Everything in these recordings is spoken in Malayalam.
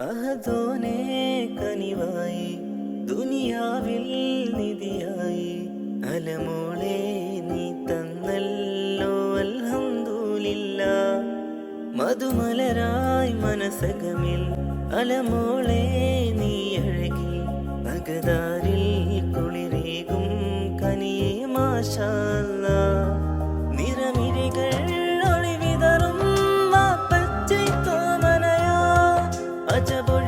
അഹദോനെ കനിവായി ദുനിയാവിൽ നിധിയായി. അലമോളെ നീ തന്നല്ലോ അൽഹംദുലില്ല. മധുമലരായി മനസകമിൽ അലമോളെ നീ അഴകി. അകതാരിൽ കുളിരേകും കനിയേ മാഷാല്ല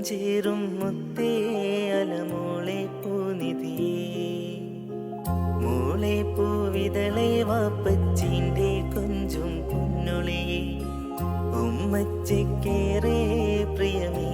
മുഞ്ചേറും മുത്തേ അലമോളെ പൂനിതീ മോളെ പൂവിതളെ വാപ്പച്ചിന്റെ കൊഞ്ചും പൊന്നുളേ ഉമ്മച്ചക്കേറെ പ്രിയമേ